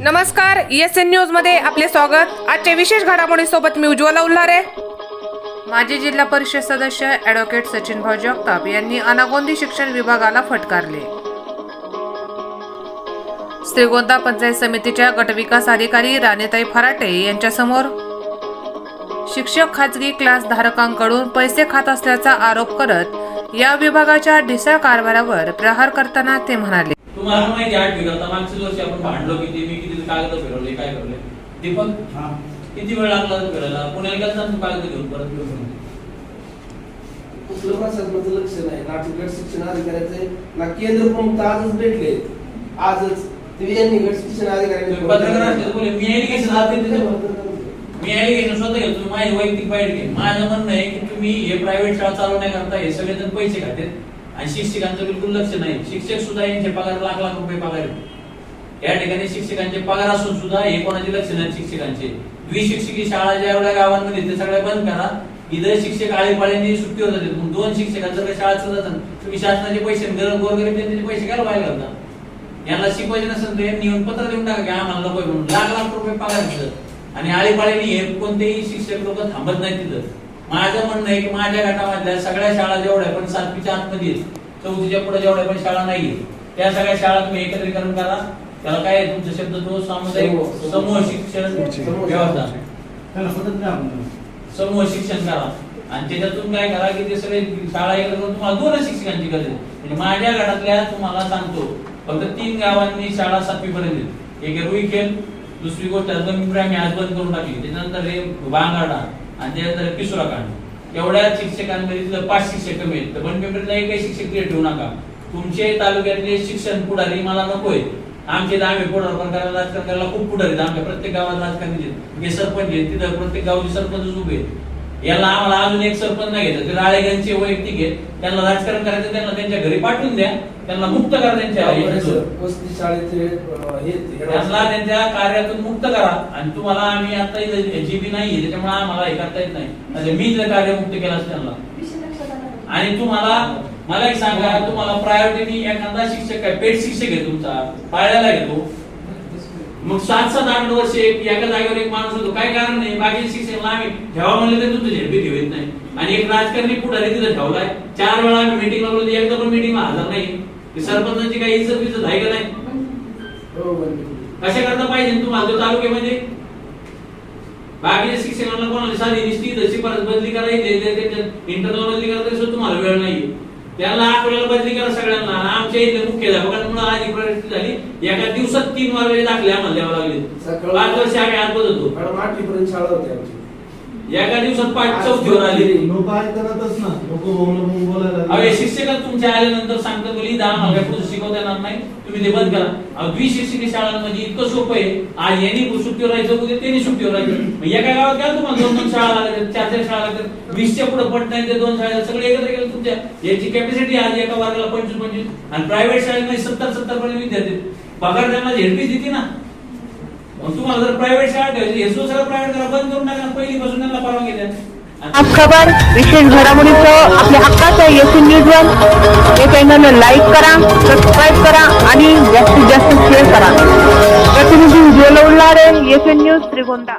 नमस्कार S N न्यूजमध्ये आपले स्वागत. आजच्या विशेष घडामोडीसोबत मी उज्ज्वला उल्हारे. माजी जिल्हा परिषद सदस्य ॲडव्होकेट सचिन भाऊ जगताप यांनी अनागोंदी शिक्षण विभागाला फटकारले. श्रीगोंदा पंचायत समितीच्या गटविकास अधिकारी राणेताई फराटे यांच्यासमोर शिक्षक खाजगी क्लास धारकांकडून पैसे खात असल्याचा आरोप करत या विभागाच्या ढिसाळ कारभारावर प्रहार करताना ते म्हणाले तुम्हाला माहिती आहे आठवी करता मागच्या वर्षी आपण भांडलो किती मी किती कागद फिरवले काय फिरवले. दीपक हा. किती वेळ लागला फिरायला? पुण्याला तू कागद घेऊन परत घेऊन कुठलं प्रशासनाचं लक्ष नाही. ना गट शिक्षण अधिकाऱ्याचे ना केंद्र प्रमुख आजच भेटले. आजच. ते यांनी गट शिक्षण मी स्वतः घेतो तुम्ही माझी वैयक्तिक बाईट घे. माझं म्हणणं आहे की तुम्ही हे प्रायव्हेट शाळा चालवण्याकरता हे सगळेजण पैसे खातात आणि शिक्षकांचं बिलकुल लक्ष नाही. शिक्षक सुद्धा यांचे पगार लाख लाख रुपये पगार या ठिकाणी शिक्षकांचे पगार असून सुद्धा हे कोणाचे लक्ष नाही शिक्षकांचे. द्विशिक्षकी शाळा ज्या एवढ्या गावांमध्ये ते सगळ्या बंद करा. इतर शिक्षक आळेपाळ्यांनी सुट्टी होत होते मग दोन शिक्षकांचं काही शाळा सुद्धा तुम्ही शासनाचे पैसे गोरगरीब त्यांचे पैसे घ्यायला बाहेर घालता? यांना शिकवायचे नसेल तर यांनी येऊन पत्र देऊन टाका की आम्हाला नको म्हणून. लाख लाख रुपये पगार तिथं आणि आळीपाळीने हे कोणतेही शिक्षक लोक थांबत नाही तिथं. माझं म्हणणं आहे की माझ्या गटामधल्या सगळ्या शाळा जेवढ्या पण सातवीच्या आतमध्ये चौथीच्या पुढे जेवढ्या पण शाळा नाही त्या सगळ्या शाळा तुम्ही एकत्रीकरण करा. त्याला काय आहे तुमचा शब्द? तो सामुदायिक समूह. शिक्षण समूह. व्यवस्था. समूह शिक्षण. करा. आणि त्याच्यातून काय करा की ते सगळे शाळा एकत्र करून तुम्हाला दोन शिक्षकांची गरज आहे. म्हणजे माझ्या गटातल्या तुम्हाला सांगतो फक्त तीन गावांनी शाळा सातवी पर्यंत. एक आहे रुईखेल दुसरी गोष्ट आज बंद करून टाकली. त्याच्यानंतर हे बांगाडा आणि त्याच्यानंतर पिसुराकांड एवढ्या शिक्षकांमध्ये तिथं पाच शिक्षक कमी आहेत तर बनपिंपरीला एकही शिक्षक तिथे ठेवू नका. तुमचे तालुक्यातले शिक्षण पुढारी मला नकोय आमचे इथं आम्ही पुढारपण करायला राजकारण करायला खूप पुढारी आमच्या प्रत्येक गावात राजकारणी हे सरपंच आहेत तिथं प्रत्येक गावचे सरपंच उभे आहेत. याला आम्हाला अजून एक सरपंच नाही घेतलं. ते राळेगणचे वैयक्तिक आहेत. त्यांना राजकारण करायचं त्यांना त्यांच्या घरी पाठवून द्या. त्यांना मुक्त करा त्यांच्या अं, हे त्यांना त्यांच्या कार्यातून मुक्त करा. आणि तुम्हाला आम्ही आता जीबी नाही त्याच्यामुळे आम्हाला हे करता येत नाही. म्हणजे मी जर कार्य मुक्त केलं त्यांना. आणि तुम्हाला मला एक सांगा तुम्हाला प्रायोरिटीनी एखादा शिक्षक काय पेट शिक्षक आहे तुमचा. पाळल्याला घेतो मग सात सात आठ वर्ष एक एका जागेवर एक माणूस होतो. काय कारण नाही. बाकी शिक्षकांना आम्ही ठेवा म्हणलं तर तुमचं झेडपी ठेवत नाही. आणि एक राजकारणी पुढारी तिथं ठेवलाय. चार वेळा आम्ही मिटिंग लागलो एकदा पण मिटिंगला हजर नाही. सरपंचांची काही इज्जत बिजत आहे का नाही? कशा करता पाहिजे तुम्हाला? तो तालुक्यामध्ये बाकीच्या शिक्षकांना कोणाला साधी निश्चित तशी परत बदली करायची इंटरनल बदली करायची तुम्हाला वेळ नाही त्याला आठवड्याला बदली करा सगळ्यांना. आमच्या इथे मुख्याध्यापकांमुळे आज ही परिस्थिती झाली. एका दिवसात तीन वर्ग दाखले आम्हाला द्यावं लागले. सकाळ- पाच वर्ष आम्ही आत होतो मॅडम आठवीपर्यंत शाळा होती आमची. एका दिवसात पाच चौथीवर आली. लोक ऐकतच ना. लोक बोलायला अरे शिक्षक तुमच्या आल्यानंतर सांगतात बोली दहा मला पुढे शिकवता येणार नाही. तुम्ही ते बंद करा. द्विशिक्षिकी शाळांमध्ये इतकं सोपं आहे. आज यांनी सुट्टीवर राहायचं उद्या त्यांनी सुट्टीवर राहायचं एका गावात काय तुम्हाला दोन दोन शाळा लागतात चार चार शाळा लागतात. वीसच्या पुढे पट नाही ते दोन शाळा सगळे एकत्र केलं तुमच्या. याची कॅपॅसिटी आज एका वर्गाला पंचवीस पंचवीस. आणि प्रायव्हेट शाळेमध्ये सत्तर सत्तर पर्यंत विद्यार्थी. पगार त्यांना झेडपी देते ना. तुम्हाला जर प्रायव्हेट शाळा ठेवायची हे सगळं प्रायव्हेट करा बंद करून टाका त्यांना परवानगी द्या आज खबर विशेष घडामोडीचं आपल्या हक्काचं एस न्यूज वन हे चॅनलला लाईक करा सबस्क्राईब करा आणि जास्तीत जास्त शेअर करा. प्रतिनिधी उज्ज्वल उल्हारे एस न्यूज त्रिगोंदा